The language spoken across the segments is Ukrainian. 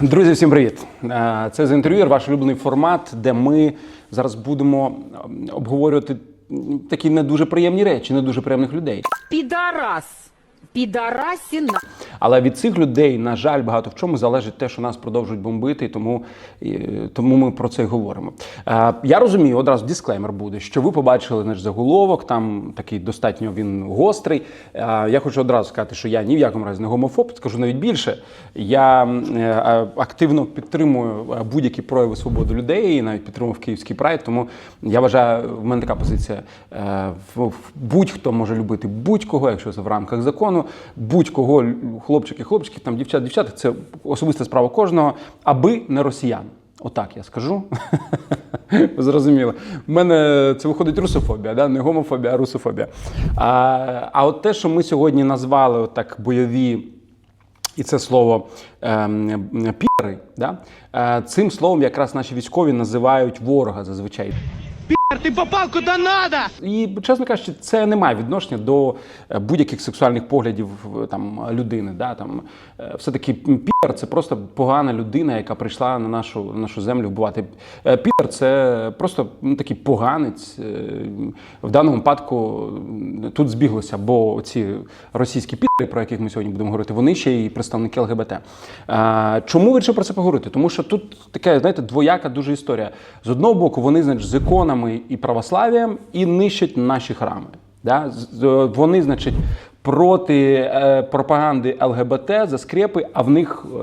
Друзі, всім привіт! Е, Це з інтерв'ю. ваш улюблений формат, де ми зараз будемо ем, обговорювати такі не дуже приємні речі, не дуже приємних людей. Пидорас. Пидорасина. Але від цих людей, на жаль, багато в чому залежить те, що нас продовжують бомбити, і тому, і, тому ми про це й говоримо. Е, я розумію, одразу дисклеймер буде, що ви побачили наш заголовок, там такий достатньо він гострий. Е, я хочу одразу сказати, що я ні в якому разі не гомофоб, скажу навіть більше. Я е, активно підтримую е, будь-які прояви свободи людей, і навіть підтримував київський прайд. Тому я вважаю, в мене така позиція. Е, Будь-хто може любити будь-кого, якщо це в рамках закону, будь-кого, хлопчики, хлопчики, там дівчат, дівчата, це особиста справа кожного, аби не росіян. Отак я скажу. Ви Зрозуміло. У мене це виходить русофобія, да? не гомофобія, а русофобія. А, а от те, що ми сьогодні назвали отак бойові і це слово ем, піри, да? е, цим словом якраз наші військові називають ворога зазвичай. Ты попал куда надо! І, чесно кажучи, це не має відношення до е, будь-яких сексуальних поглядів е, там, людини. Да? Там, е, все-таки пір це просто погана людина, яка прийшла на нашу, на нашу землю вбивати. Пір це просто ну, такий поганець. В даному випадку тут збіглося, бо ці російські піри, про яких ми сьогодні будемо говорити, вони ще й представники ЛГБТ. Чому вирішив про це поговорити? Тому що тут така, знаєте, двояка дуже історія. З одного боку, вони, значить, з іконами і православ'ям і нищать наші храми. Да? Вони, значить, проти е, пропаганди ЛГБТ за скрепи, а в них е,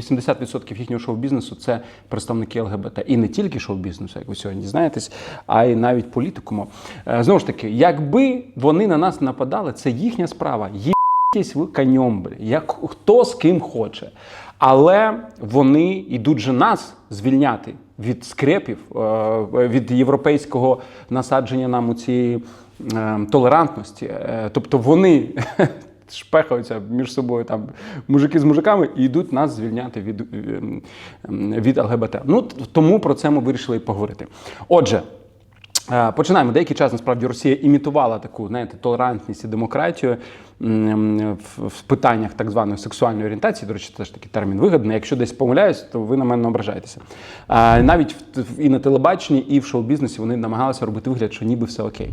80% їхнього шоу-бізнесу це представники ЛГБТ. І не тільки шоу-бізнесу, як ви сьогодні дізнаєтесь, а й навіть політикуму. Е, знову ж таки, якби вони на нас нападали, це їхня справа. Їдьтесь ви конем, як хто з ким хоче. Але вони йдуть же нас звільняти від скрепів, е, від європейського насадження нам у цієї е, толерантності. Е, Тобто вони шпехаються між собою там мужики з мужиками і йдуть нас звільняти від, від ЛГБТ. Ну тому про це ми вирішили поговорити. Отже. Починаємо. Деякий час насправді Росія імітувала таку знаєте, толерантність і демократію в, питаннях так званої сексуальної орієнтації. До речі, це ж такий термін вигадний. Якщо десь помиляюсь, то ви на мене ображаєтеся. Е, Навіть і на телебаченні, і в шоу-бізнесі вони намагалися робити вигляд, що ніби все окей.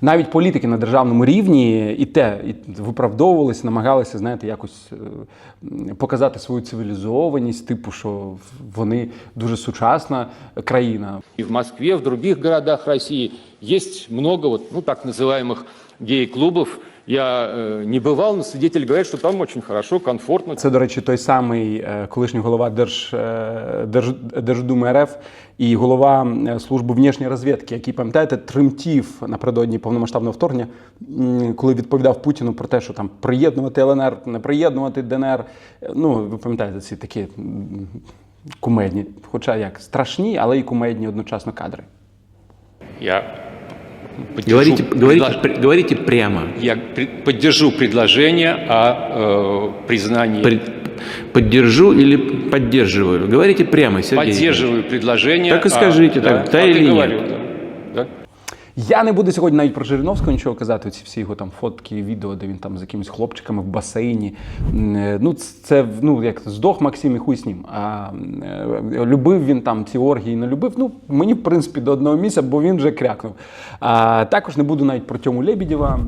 Навіть політики на державному рівні і те і виправдовувалися, намагалися, знаєте, якось е, показати свою цивілізованість, типу, що вони дуже сучасна країна. И в Москве, в других городах России есть много вот, ну, так называемых гей-клубов. Я э, не бывал, но свидетели говорят, что там очень хорошо, комфортно. Це, до речі, той самий е, колишній голова Держ, е, Держ, Держдуми РФ і голова е, служби внішньої розвідки, який, пам'ятаєте, тремтів напередодні повномасштабного вторгнення, коли відповідав Путіну про те, що там приєднувати ЛНР, не приєднувати ДНР. Е, Ну, ви пам'ятаєте ці такі кумедні, хоча як страшні, але і кумедні одночасно кадри. Я поддержу, Говорите, говорите, предлож- пр- говорите прямо. я пред- поддержу предложение о э, признании. Пред- Поддержу или поддерживаю? Говорите прямо, Сергей. Поддерживаю предложение. Так и скажите, так, да а или нет? говорю, да. Да. Я не буду сьогодні навіть про Жириновського нічого казати. Ці всі його там фотки, відео, де він там з якимись хлопчиками в басейні. Е, Ну, це ну як здох Максим і хуй з ним. А е, любив він там ці оргії, не любив. Ну мені в принципі до одного місця, бо він вже крякнув. А також не буду навіть про Тьому Лебідєва.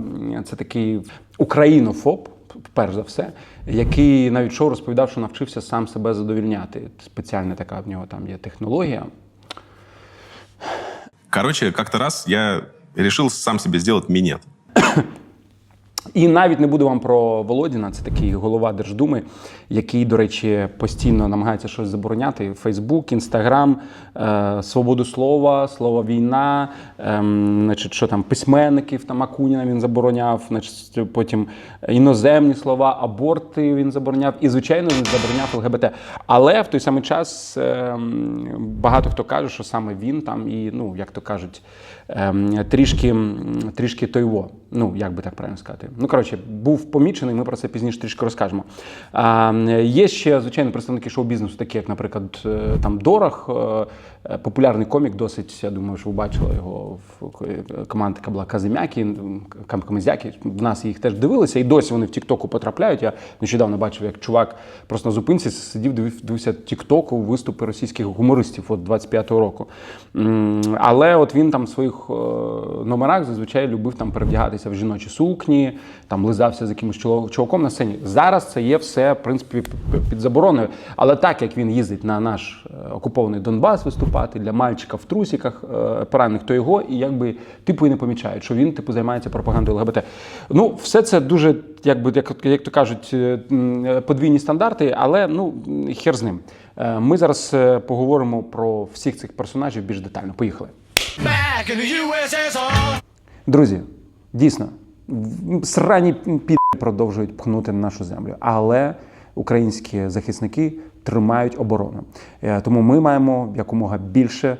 Це такий українофоб. Перш за все, який навіть шоу розповідав, що навчився сам себе задовільняти. Спеціальна така в нього там є технологія. Короче, как-то раз я решил сам себе сделать минет. І навіть не буду вам про Володіна, це такий голова Держдуми, який, до речі, постійно намагається щось забороняти: Фейсбук, Інстаграм, е, свободу слова, слово війна, ем, значить, що там письменників там Акуніна він забороняв, значить, потім іноземні слова, аборти він забороняв, і звичайно він забороняв ЛГБТ. Але в той самий час ем, багато хто каже, що саме він там і, ну як то кажуть, ем, трішки, трішки тойво. Ну як би так правильно сказати, Ну коротше, був помічений. Ми про це пізніше трішки розкажемо. А, є ще звичайно представники шоу-бізнесу, такі як, наприклад, е, там Дорах, е, е, популярний комік, досить. Я думаю, що ви бачили його в команда, яка була Казимякі, м, Кам- Камизякі. В нас їх теж дивилися, і досі вони в Тіктоку потрапляють. Я нещодавно бачив, як чувак просто на зупинці сидів, дивив- дивився Тіктоку виступи російських гумористів от 25-го року. Але от він там в своїх номерах зазвичай любив там перевдягатися в жіночі сукні, там лизався з якимось чуваком на сцені. Зараз це є все в принципі під забороною. Але так як він їздить на наш е, окупований Донбас виступати для мальчика в трусіках е, поранених, то його і якби типу і не помічають, що він типу займається пропагандою ЛГБТ. Ну, все це дуже, якби як, як то кажуть, е, подвійні стандарти, але ну хер з ним. Ми зараз поговоримо про всіх цих персонажів більш детально. Поїхали. Друзі, дійсно, срані під продовжують пхнути на нашу землю, але українські захисники тримають оборону. Е, Тому ми маємо якомога більше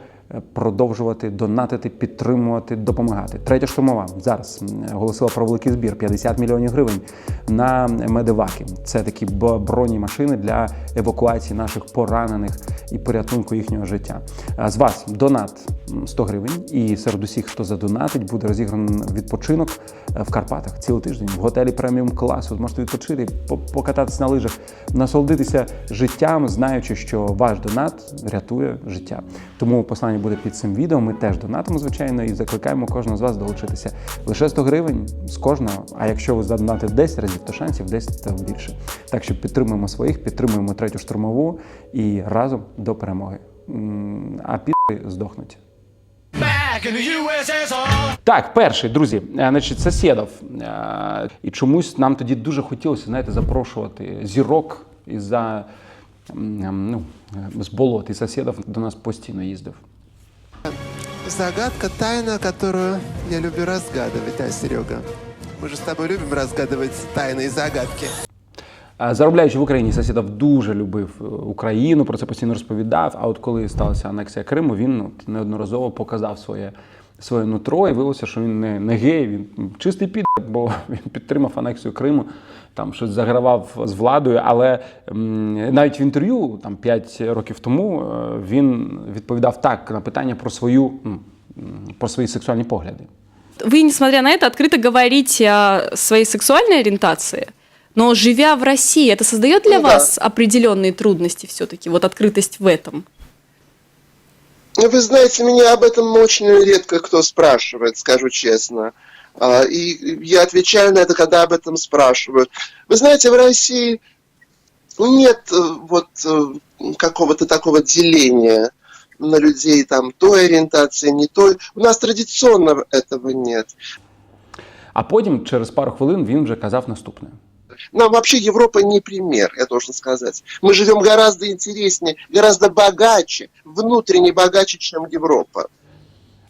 продовжувати донатити, підтримувати, допомагати. Третя штурмова зараз оголосила про великий збір 50 мільйонів гривень на медиваки. Це такі б- бронемашини для евакуації наших поранених і порятунку їхнього життя. З вас донат м, 100 гривень, і серед усіх, хто задонатить, буде розіграний відпочинок е, в Карпатах цілий тиждень в готелі преміум класу. Зможете відпочити, покататися на лижах, насолодитися життям, знаючи, що ваш донат рятує життя. Тому послання буде під цим відео. Ми теж донатимо, звичайно, і закликаємо кожного з вас долучитися. Лише 100 гривень з кожного. А якщо ви задонатите 10 разів, то шансів 10 більше. Так що підтримуємо своїх, підтримуємо третю штурмову і разом до перемоги. А піди здохнуть. Так, перший, друзі, е, значить, Сосєдов. Е, І чомусь нам тоді дуже хотілося, знаєте, запрошувати зірок із-за ну, е, з болот. І Сосєдов до нас постійно їздив. Загадка тайна, которую я люблю разгадывать, а, Серега? Мы же с тобой любим разгадывать тайны и загадки. Е, Заробляючи в Україні, Сосєдов дуже любив е, Україну, про це постійно розповідав. А от коли сталася анексія Криму, він ну, от неодноразово показав своє, своє нутро і виявилося, що він не, не гей, він чистий підер, бо він підтримав анексію Криму, там щось загравав з владою. Але м, навіть в інтерв'ю там 5 років тому е, він відповідав так на питання про свою м, м, про свої сексуальні погляди. Вы, несмотря на это, открыто говорите о своей сексуальной ориентации, но живя в России, это создает для Ну да. вас определенные трудности все-таки, вот открытость в этом? Ну, Вы знаете, меня об этом очень редко кто спрашивает, скажу честно. А, И я отвечаю на это, когда об этом спрашивают. Вы знаете, в России нет э, вот э, какого-то такого деления на людей там той ориентации, не той. У нас традиционно этого нет. А потім, через пару хвилин, він вже казав наступне. Нам вообще Европа не пример, я должен сказать. Мы живем гораздо интереснее, гораздо богаче, внутренне богаче, чем Европа.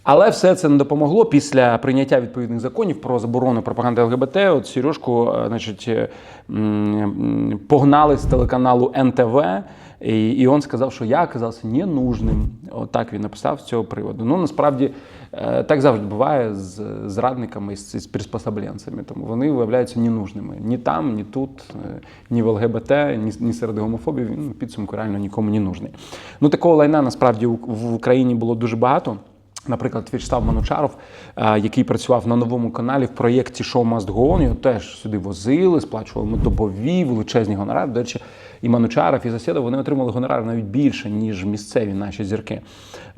Але все це не допомогло після прийняття відповідних законів про заборону пропаганди ЛГБТ. От Сережку, е, значить, е, погнали з телеканалу НТВ, і, і він сказав, що я оказався ненужним. Отак він написав з цього приводу. Ну насправді так завжди буває з зрадниками, з, приспособленцями. Тому вони виявляються ненужними ні там, ні тут, е, ні в ЛГБТ, ні, ні серед гомофобів. Він підсумку реально нікому не нужний. Ну такого лайна насправді в Україні було дуже багато. Наприклад, В'ячеслав Манучаров, е, який працював на новому каналі в проєкті Show Must Go його теж сюди возили, сплачували йому добові, величезні гонорари. До речі, і Манучаров, і Засєдов, вони отримали гонорари навіть більше, ніж місцеві наші зірки.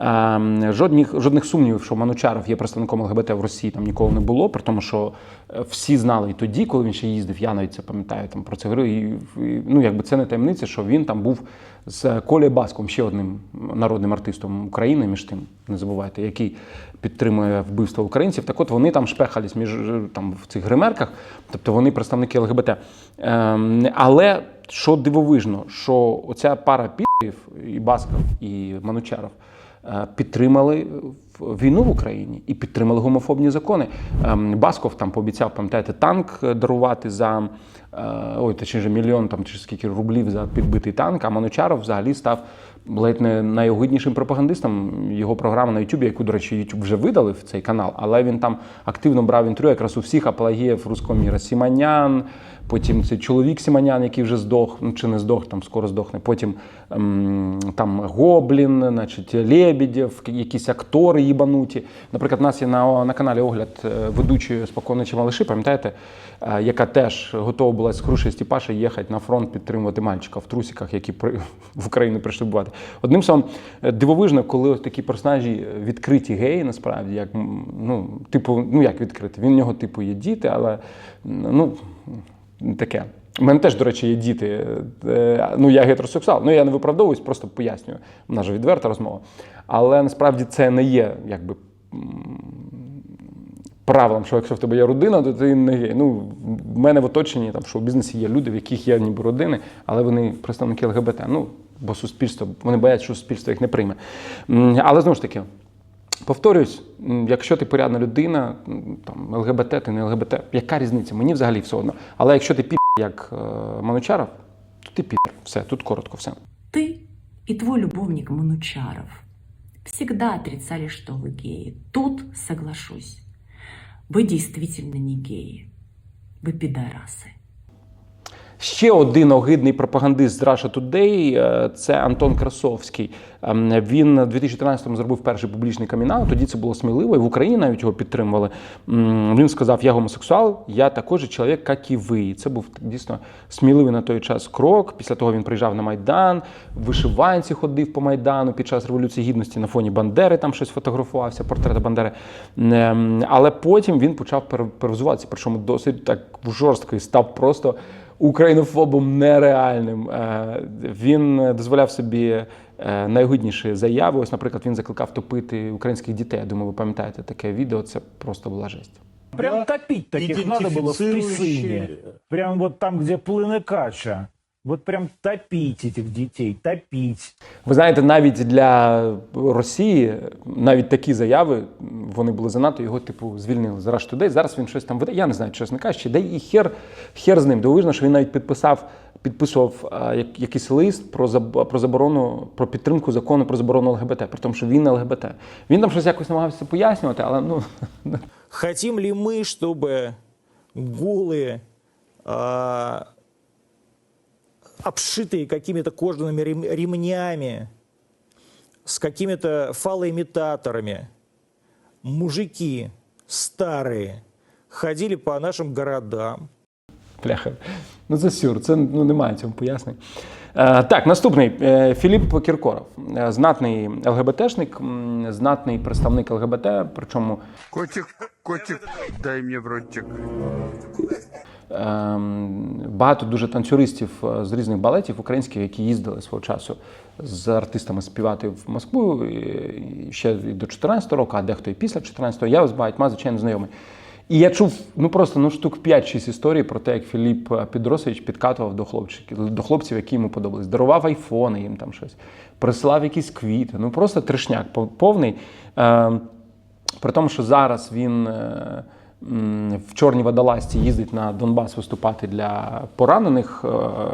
Е, Жодних, жодних сумнівів, що Манучаров є представником ЛГБТ в Росії, там ніколи не було, при тому, що е, всі знали і тоді, коли він ще їздив, я навіть це пам'ятаю там про це говорив. І, і, ну, якби це не таємниця, що він там був з Колею Баском, ще одним народним артистом України, між тим, не забувайте, який підтримує вбивство українців. Так от вони там шпехались між там в цих гримерках, тобто вони представники ЛГБТ. Ем, але що дивовижно, що оця пара пів і Басков, і Манучаров е, підтримали в- війну в Україні і підтримали гомофобні закони. Ем, Басков там пообіцяв, пам'ятаєте, танк е, дарувати за е, ой, точніше, мільйон там чи скільки рублів за підбитий танк, а Манучаров взагалі став ледь не найогиднішим пропагандистом. Його програма на Ютубі, яку, до речі, Ютуб вже видалив цей канал, але він там активно брав інтерв'ю якраз у всіх апологіїв руського міра Сіманян, потім цей чоловік Сіманян, який вже здох, ну чи не здох, там скоро здохне. Потім ем, там Гоблін, значить, Лебедєв, якісь актори їбануті. Наприклад, у нас є на, на каналі огляд е, ведучої спокійно чи малиші, пам'ятаєте, е, яка теж готова була з Хруші Степаша їхати на фронт підтримувати мальчика в трусиках, які при, в Україну прийшли бувати. Одним словом, е, дивовижно, коли ось такі персонажі відкриті геї, насправді, як ну, типу, ну як відкриті? Він у нього, типу, є діти, але ну. Таке. У мене теж, до речі, є діти. Е, Ну, я гетеросексуал. Ну, я не виправдовуюсь, просто пояснюю. У нас же відверта розмова. Але насправді це не є якби правилом, що якщо в тебе є родина, то ти не гей. Ну, в мене в оточенні там, що в бізнесі є люди, в яких є ніби родини, але вони представники ЛГБТ. Ну, бо суспільство, вони бояться, що суспільство їх не прийме. Але знову ж таки. Повторюсь, м, якщо ти порядна людина, м, там ЛГБТ, ти не ЛГБТ, яка різниця? Мені взагалі все одно. Але якщо ти пі як е, Манучаров, то ти пі. Все, тут коротко все. Ты и твой любовник Манучаров всегда отрицали, что вы геи. Тут соглашусь. Вы действительно не геи. Вы пидорасы. Ще один огидний пропагандист з Russia Today е, – це Антон Красовський. Ем, Він у 2013-му зробив перший публічний камінал. Тоді це було сміливо, і в Україні навіть його підтримували. Він сказав: Я гомосексуал, я також чоловік, як і ви. І це був дійсно сміливий на той час крок. Після того він приїжджав на Майдан, в вишиванці ходив по Майдану під час Революції Гідності на фоні Бандери, там щось фотографувався, портрети Бандери. Ем, Але потім він почав пере- перевзуватися, причому досить так жорстко і став просто українофобом нереальним. Е, Він дозволяв собі е, найгідніші заяви. Ось, наприклад, він закликав топити українських дітей. Я думаю, ви пам'ятаєте таке відео. Це просто була жесть. Прям топить таких надо было в Присыне. Прям вот там, где плыны кача. Вот прям топить этих детей, топить. Ви знаєте, навіть для Росії навіть такі заяви вони були занадто. Його типу звільнили з Rush Today. Зараз він щось там веде. Я не знаю, чесно кажучи, де і хер, хер з ним. Дивовижно, що він навіть підписав, підписував а, як- якийсь лист про заб- про заборону, про підтримку закону про заборону ЛГБТ, при тому, що він не ЛГБТ. Він там щось якось намагався пояснювати, але ну Хотим ли мы, чтобы голые, а, обшитые какими-то кожаными рем- ремнями, с какими-то фалоимитаторами, мужики старые ходили по нашим городам, Бляха. Ну це сюр, це ну, немає цьому пояснень. Е, так, наступний Е, Філіп Кіркоров, Е, знатний ЛГБТшник, м, знатний представник ЛГБТ, причому Котик, котик, дай мне в ротик. Ем, багато дуже танцюристів е, з різних балетів українських, які їздили свого часу з артистами співати в Москву ще до 14 року, а дехто і після 14-го. Я з багатьма, звичайно, знайомий. І я чув ну просто ну штук 5-6 історій про те, як Філіп Підросович підкатував до хлопчиків, до хлопців, які йому подобались. Дарував айфони їм там щось, присилав якісь квіти. Ну просто трешняк повний. Е, при тому, що зараз він е, в чорній водолазці їздить на Донбас виступати для поранених е,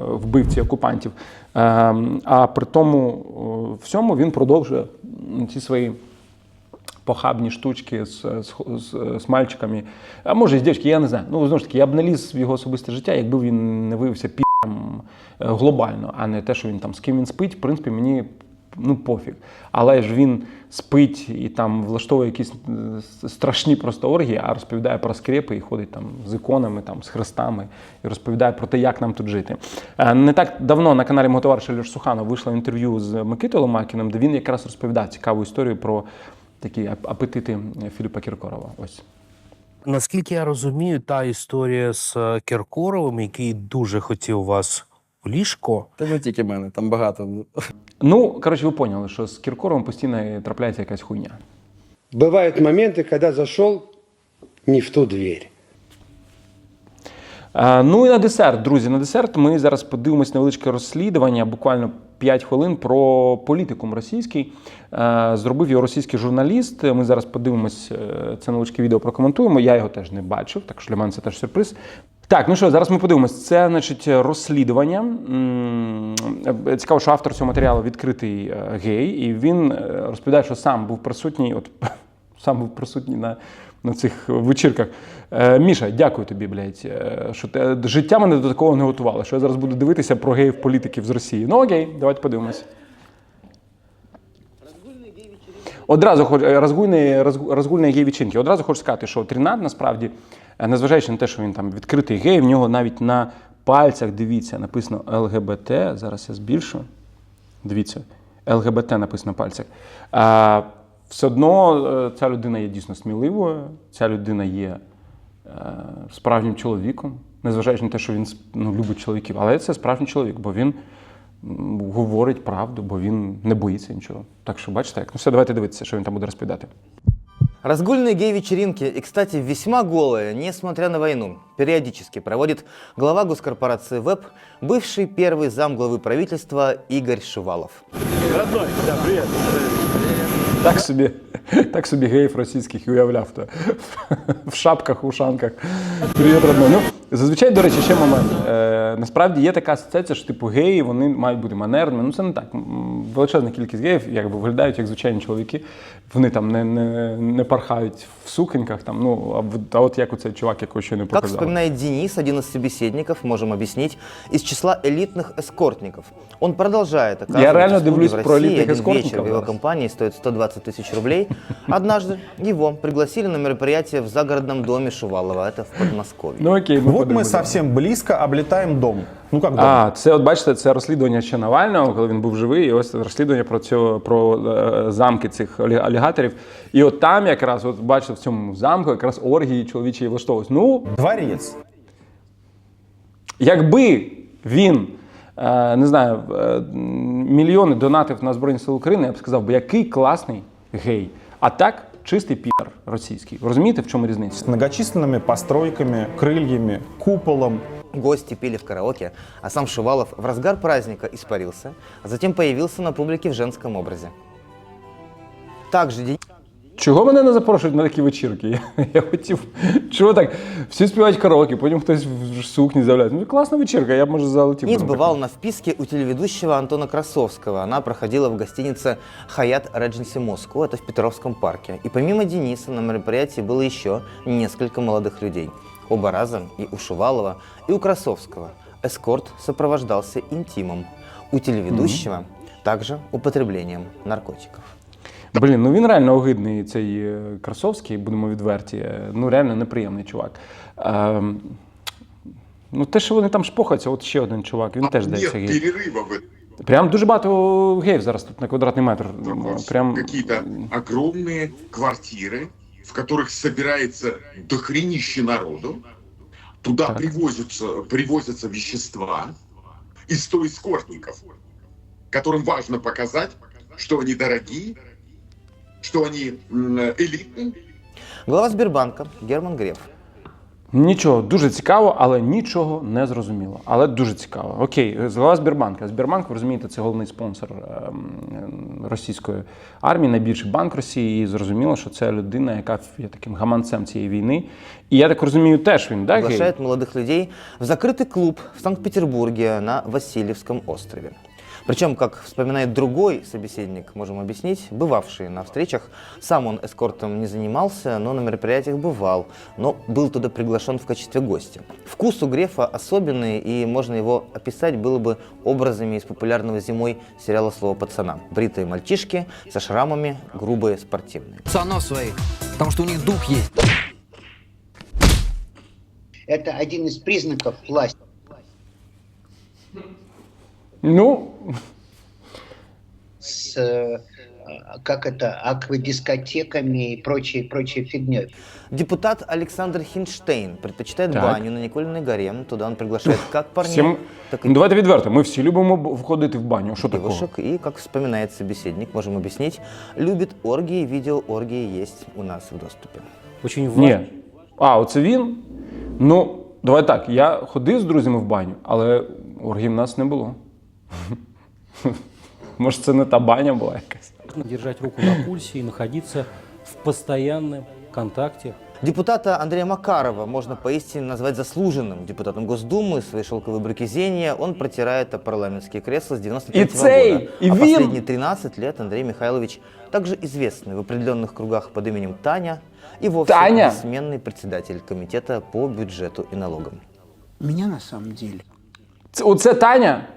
вбивців окупантів. Е, А при тому е, всьому він продовжує ці свої похабні штучки з, з, з, з мальчиками. А може, з дівчатки, я не знаю. Ну, знову ж таки, я б не ліз в його особисте життя, якби він не виявився пі***м е, глобально, а не те, що він там з ким він спить, в принципі, мені ну пофіг. Але ж він спить і там влаштовує якісь е, страшні просто оргії, а розповідає про скрепи і ходить там з іконами, там, з хрестами і розповідає про те, як нам тут жити. Е, Не так давно на каналі мого товариша Льош Суханов вийшло інтерв'ю з Микитою Ломакіним, де він якраз розповідав цікаву історію про такі ап- апетити Філіпа Кіркорова. Ось. Наскільки я розумію, та історія з е, Кіркоровим, який дуже хотів вас ліжко. Та не тільки мене, там багато. Ну, коротше, ви поняли, що з Кіркоровим постійно трапляється якась хуйня. Бывают моменты, когда зашел не в ту дверь. Е, Ну і на десерт, друзі, на десерт ми зараз подивимось невеличке розслідування, буквально 5 хвилин про політикум російський. Зробив його російський журналіст. Ми зараз подивимось е, це невеличке відео, прокоментуємо. Я його теж не бачив, так що для мене це теж сюрприз. Так, ну що, зараз ми подивимось. Це, значить, розслідування. Е, Цікаво, що автор цього матеріалу відкритий е, гей, і він е, розповідає, що сам був присутній, от сам був присутній на, на цих вечірках. Міша, дякую тобі, блядь, що те, життя мене до такого не готувало, що я зараз буду дивитися про геїв-політиків з Росії. Ну окей, давайте подивимось. Одразу розгульні, розгу- розгульні гей-вечірки. Одразу хочу сказати, що Трінат насправді, незважаючи на те, що він там відкритий гей, в нього навіть на пальцях, дивіться, написано ЛГБТ. Зараз я збільшу. Дивіться, ЛГБТ написано на пальцях. А, все одно е, ця людина є дійсно сміливою, ця людина є е, справжнім чоловіком, незважаючи на те, що він ну, любить чоловіків. Але це справжній чоловік, бо він говорить правду, бо він не боїться нічого. Так що бачите, як ну все, давайте дивитися, що він там буде розповідати. Разгульные гей-вечеринки, и, кстати, весьма голые, несмотря на войну, периодически проводит глава госкорпорации ВЭБ, бывший первый замглавы правительства Игорь Шувалов. Родной, да, привет. Так собі, так собі геїв російських і уявляв то в шапках, ушанках. Привіт, родной. Ну, зазвичай, до речі, ще момент. Е, насправді є така асоціація, що типу геї вони мають бути манерними. Ну це не так. М, Величезна кількість геїв якби виглядають як звичайні чоловіки. Вони там не, не, не пархають в суконьках. Там, ну, а, в- а от як оцей чувак, якого ще не Как показав. вспоминает Денис, один из собеседников, можем объяснить, из числа элитных эскортников. Он продолжает оказывать реально услуги дивлюсь в про России. элитных Один эскортников вечер в его зараз. компании стоит 120 тысяч рублей. Однажды его пригласили на мероприятие в загородном доме Шувалова, это в Подмосковье. Ну окей, ми Вот мы подивимося. совсем близко облетаем дом. Ну как дом? А, це от бачите, це розслідування ще Навального, коли він був живий. І ось розслідування про цього про е, замки цих алігаторів. І от там якраз, от бачите, в цьому замку якраз оргії чоловічі влаштовують. Ну, Дворец. якби він. е, Не знаю, е, мільйони донатив на Збройні Сили України, я б сказав, би, який класний гей. А так, чистий пір російський. Розумієте, в чому різниця? С многочисленными постройками, крыльями, куполом. Гости пели в караоке, а сам Шувалов в разгар праздника испарился, а затем появился на публике в женском образе. Также Денис Чого мене не запрошують на такі вечірки? Я, я хотів. Чого так? Всі співають караоке, потім хтось в сукні з'являється. Ну, класна вечірка, я б може залетів. би на таку. бывал на вписке у телеведущего Антона Красовского. Она проходила в гостинице «Хаят Редженси Москву», это в Петровском парке. И помимо Дениса на мероприятии было еще несколько молодых людей. Оба раза и у Шувалова, и у Красовского. Эскорт сопровождался интимом. У телеведущего также употреблением наркотиков. Блін, ну він реально огидний, цей е, Красовський, будемо відверті. Е, Ну, реально неприємний чувак. Ем, ну, те, що вони там шпохаються, от ще один чувак, він теж здається гей. перерыва в Прям дуже багато геїв зараз тут на квадратний метр. этом. Прям Какие-то огромные квартиры, в которых собирается дохренище народу. Туда Так. привозятся, привозятся вещества из 100 эскортников, которым важно показать, что они дорогие, что они элитные, Глава Сбербанка Герман Греф Нічого, дуже цікаво, але нічого не зрозуміло. Але дуже цікаво. Окей, глава Сбербанка. Сбербанк, ви розумієте, це головний спонсор ем, російської армії, найбільший банк Росії. І зрозуміло, що це людина, яка є таким гаманцем цієї війни. І я так розумію, теж він, да, гей? приглашает молодых людей в закрытый клуб в Санкт-Петербурге на Васильевском острове. Причем, как вспоминает другой собеседник, можем объяснить, бывавший на встречах, сам он эскортом не занимался, но на мероприятиях бывал, но был туда приглашен в качестве гостя. Вкус у Грефа особенный, и можно его описать было бы образами из популярного зимой сериала «Слово пацана». Бритые мальчишки со шрамами, грубые, спортивные. пацанов своих, потому что у них дух есть. Это один из признаков власти. Ну, С, э, как это, аквадискотеками и прочей, прочей фигней. Депутат Александр Хинштейн предпочитает Так. баню на Никольной горе. Туда он приглашает как парней, всім... так и ну, давайте відверто. Ми всі любимо б- входити в баню. Що такого? девушек. И, как вспоминает собеседник, можем объяснить, любит оргии, видеооргии есть у нас в доступе. Очень Ні. А, оце він? Ну, давай так. Я ходив з друзями в баню, але оргій в нас не було. Може, це не та баня була якась. Нужно держать руку на пульсе и находиться в постоянном контакте. Депутата Андрея Макарова можно поистине назвать заслуженным депутатом Госдумы. Свои шелковые брюки зения он протирает о парламентские кресла с 93 И цей, года. и а вин. последние 13 лет Андрей Михайлович также известный в определенных кругах под именем Таня и вовсе Таня? бессменный председатель комитета по бюджету и налогам. Меня на самом деле Це, оце Таня.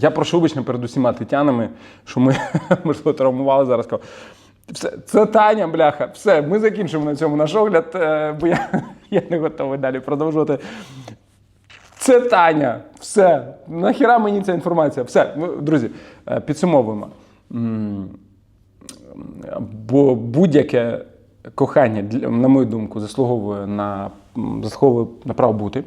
Я прошу вибачення перед усіма Тетянами, що ми можливо травмували зараз. Все, це Таня, бляха. Все, ми закінчимо на цьому наш огляд, е, бо я, я не готовий далі продовжувати. Це Таня. Все. Нахіра мені ця інформація? Все, Ну, друзі, е, підсумовуємо. Бо будь-яке кохання, на мою думку, заслуговує на, заслуговує на право бути.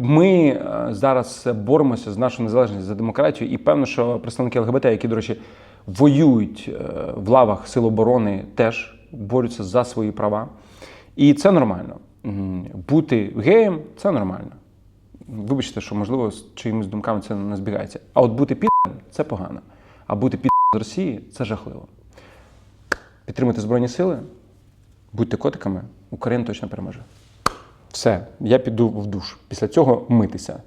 Ми е, зараз боремося з нашою незалежністю за демократію, і певно, що представники ЛГБТ, які, до речі, воюють е, в лавах Сил оборони, теж борються за свої права. І це нормально. Бути геєм це нормально. Вибачте, що можливо з чиїмись думками це не збігається. А от бути підом це погано. А бути підом з Росії це жахливо. Підтримуйте Збройні Сили, будьте котиками, Україна точно переможе. Все, я піду в душ. Після цього митися.